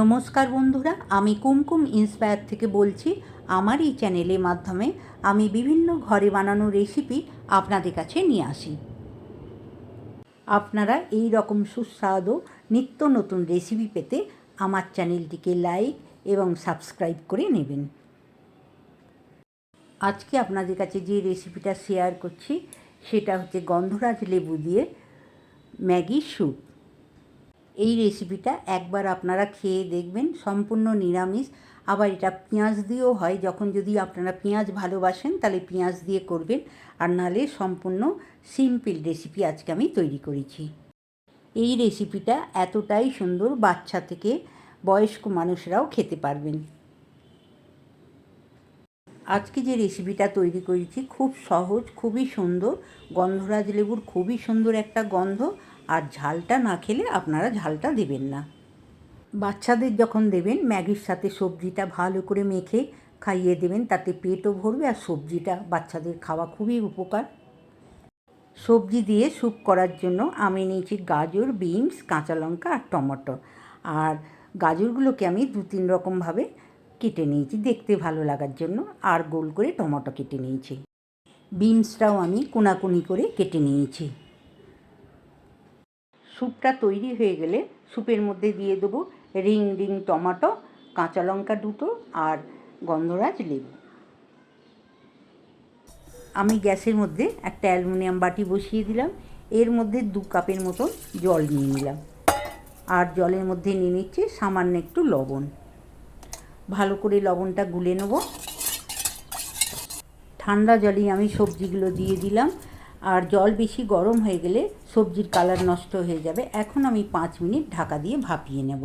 নমস্কার বন্ধুরা, আমি কুমকুম ইন্সপায়ার থেকে বলছি, আমার এই চ্যানেলের মাধ্যমে আমি বিভিন্ন ঘরে বানানো রেসিপি আপনাদের কাছে নিয়ে আসি। আপনারা এই রকম সুস্বাদু নিত্য নতুন রেসিপি পেতে আমার চ্যানেলটিকে লাইক এবং সাবস্ক্রাইব করে নেবেন। আজকে আপনাদের কাছে যে রেসিপিটা শেয়ার করছি, সেটা হচ্ছে গন্ধরাজ লেবু দিয়ে ম্যাগি স্যুপ। এই রেসিপিটা একবার আপনারা খেয়ে দেখবেন, সম্পূর্ণ নিরামিষ। আবার এটা পেঁয়াজ দিয়েও হয়, যখন যদি আপনারা পেঁয়াজ ভালোবাসেন, তাহলে পেঁয়াজ দিয়ে করবেন। আর নাহলে সম্পূর্ণ সিম্পল রেসিপি আজকে আমি তৈরি করেছি। এই রেসিপিটা এতটাই সুন্দর, বাচ্চা থেকে বয়স্ক মানুষরাও খেতে পারবেন। আজকে যে রেসিপিটা তৈরি করেছি, খুব সহজ, খুবই সুন্দর। গন্ধরাজ লেবুর খুবই সুন্দর একটা গন্ধ। আর ঝালটা না খেলে আপনারা ঝালটা দেবেন না। বাচ্চাদের যখন দেবেন, ম্যাগির সাথে সবজিটা ভালো করে মেখে খাইয়ে দেবেন, তাতে পেটও ভরবে আর সবজিটা বাচ্চাদের খাওয়া খুবই উপকার। সবজি দিয়ে স্যুপ করার জন্য আমি নিয়েছি গাজর, বিনস, কাঁচা লঙ্কা আর টমেটো। আর গাজরগুলোকে আমি দু তিন রকমভাবে কেটে নিয়েছি দেখতে ভালো লাগার জন্য, আর গোল করে টমেটো কেটে নিয়েছি। বিনসটাও আমি কোনাকুনি করে কেটে নিয়েছি। স্যুপটা তৈরি হয়ে গেলে স্যুপের মধ্যে দিয়ে দেবো রিং রিং টমাটো, কাঁচা লঙ্কা দুটো আর গন্ধরাজ লেবু। আমি গ্যাসের মধ্যে একটা অ্যালুমিনিয়াম বাটি বসিয়ে দিলাম। এর মধ্যে দু কাপের মতন জল নিয়ে নিলাম। আর জলের মধ্যে নিয়ে নিচ্ছি সামান্য একটু লবণ। ভালো করে লবণটা গুলে নেব। ঠান্ডা জলেই আমি সবজিগুলো দিয়ে দিলাম। আর জল বেশি গরম হয়ে গেলে সবজির কালার নষ্ট হয়ে যাবে। এখন আমি পাঁচ মিনিট ঢাকা দিয়ে ভাপিয়ে নেব।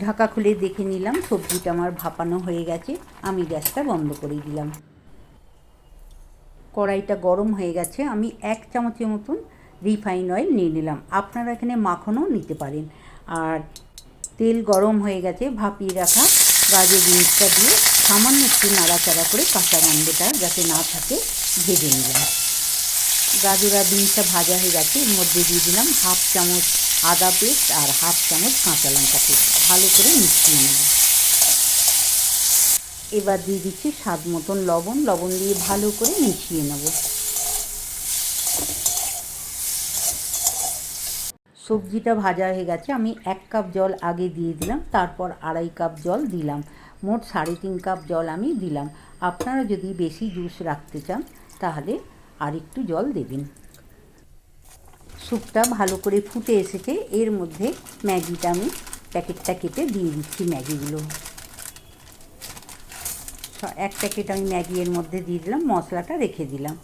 ঢাকা খুলে দেখে নিলাম সবজিটা আমার ভাপানো হয়ে গেছে। আমি গ্যাসটা বন্ধ করে দিলাম। কড়াইটা গরম হয়ে গেছে। আমি এক চামচের মতন রিফাইন অয়েল নিয়ে নিলাম। আপনারা এখানে মাখনও নিতে পারেন। আর তেল গরম হয়ে গেছে, ভাপিয়ে রাখা গাজর জিনিসটা দিয়ে। সামান্য একটু নাড়াচাড়া করে কাঁচা গন্ধটা যাতে না থাকে, ভেজে নিলাম। গাজর আর ভাজা হয়ে গেছে, এর মধ্যে দিয়ে দিলাম হাফ চামচ আদা পেস্ট আর হাফ চামচ কাঁচা লঙ্কা পেস্ট। ভালো করে মিশিয়ে নেব এবার দিয়ে দিচ্ছি স্বাদ মতন লবণ। লবণ দিয়ে ভালো করে মিশিয়ে নেব। সবজিটা ভাজা হয়ে গেছে, আমি এক কাপ জল আগে দিয়ে দিলাম, তারপর আড়াই কাপ জল দিলাম। মোট সাড়ে তিন কাপ জল আমি দিলাম। আপনারা যদি বেশি জুস রাখতে চান, তাহলে আর একটু জল দেবেন। স্যুপটা ভালো করে ফুটে এসেছে, এর মধ্যে ম্যাগিটা আমি প্যাকেটটা কেটে দিয়ে দিচ্ছি ম্যাগিগুলো। এক প্যাকেট আমি ম্যাগি এর মধ্যে দিয়ে দিলাম, মশলাটা রেখে দিলাম।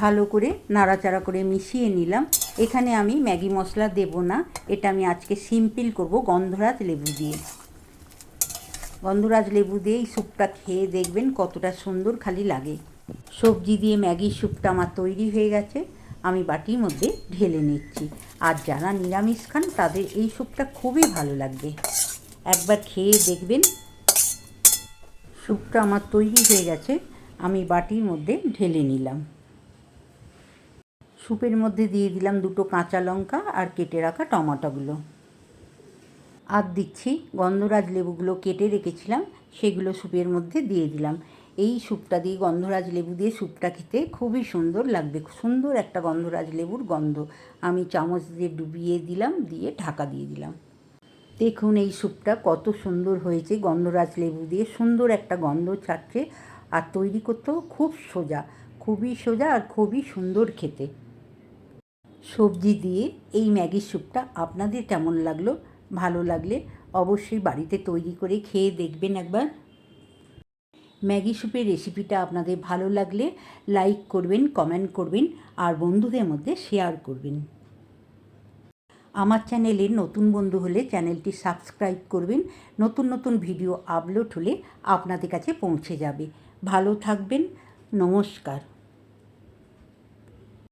ভালো করে নাড়াচাড়া করে মিশিয়ে নিলাম। এখানে আমি ম্যাগি মশলা দেব না। এটা আমি আজকে সিম্পল করব গন্ধরাজ লেবু দিয়ে। গন্ধরাজ লেবু দিয়ে এই স্যুপটা খেয়ে দেখবেন কতটা সুন্দর খালি লাগে। সবজি দিয়ে ম্যাগির স্যুপটা আমার তৈরি হয়ে গেছে। আমি বাটির মধ্যে ঢেলে নিচ্ছি। আর যারা নিরামিষ খান, তাদের এই স্যুপটা খুবই ভালো লাগবে। একবার খেয়ে দেখবেন। স্যুপটা আমার তৈরি হয়ে গেছে। আমি বাটির মধ্যে ঢেলে নিলাম। স্যুপের মধ্যে দিয়ে দিলাম দুটো কাঁচা লঙ্কা আর কেটে রাখা টমাটোগুলো। আর দিচ্ছি গন্ধরাজ লেবুগুলো কেটে রেখেছিলাম, সেগুলো স্যুপের মধ্যে দিয়ে দিলাম। এই স্যুপটা দিয়ে গন্ধরাজ লেবু দিয়ে স্যুপটা খেতে খুবই সুন্দর লাগবে সুন্দর একটা গন্ধরাজ লেবুর গন্ধ। আমি চামচ দিয়ে ডুবিয়ে দিলাম, দিয়ে ঢাকা দিয়ে দিলাম। দেখুন এই স্যুপটা কত সুন্দর হয়েছে, গন্ধরাজ লেবু দিয়ে সুন্দর একটা গন্ধ ছাড়ছে আর তৈরি করতেও খুব সোজা, খুবই সোজা আর খুবই সুন্দর খেতে। সবজি দিয়ে এই ম্যাগির স্যুপটা আপনাদের কেমন লাগল? ভালো লাগলে অবশ্যই বাড়িতে তৈরি করে খেয়ে দেখবেন একবার। ম্যাগি স্যুপের রেসিপিটা আপনাদের ভালো লাগলে লাইক করবেন, কমেন্ট করবেন আর বন্ধুদের মধ্যে শেয়ার করবেন। আমার চ্যানেলে নতুন বন্ধু হলে চ্যানেলটি সাবস্ক্রাইব করবেন। নতুন নতুন ভিডিও আপলোড হলে আপনাদের কাছে পৌঁছে যাবে। ভালো থাকবেন, নমস্কার।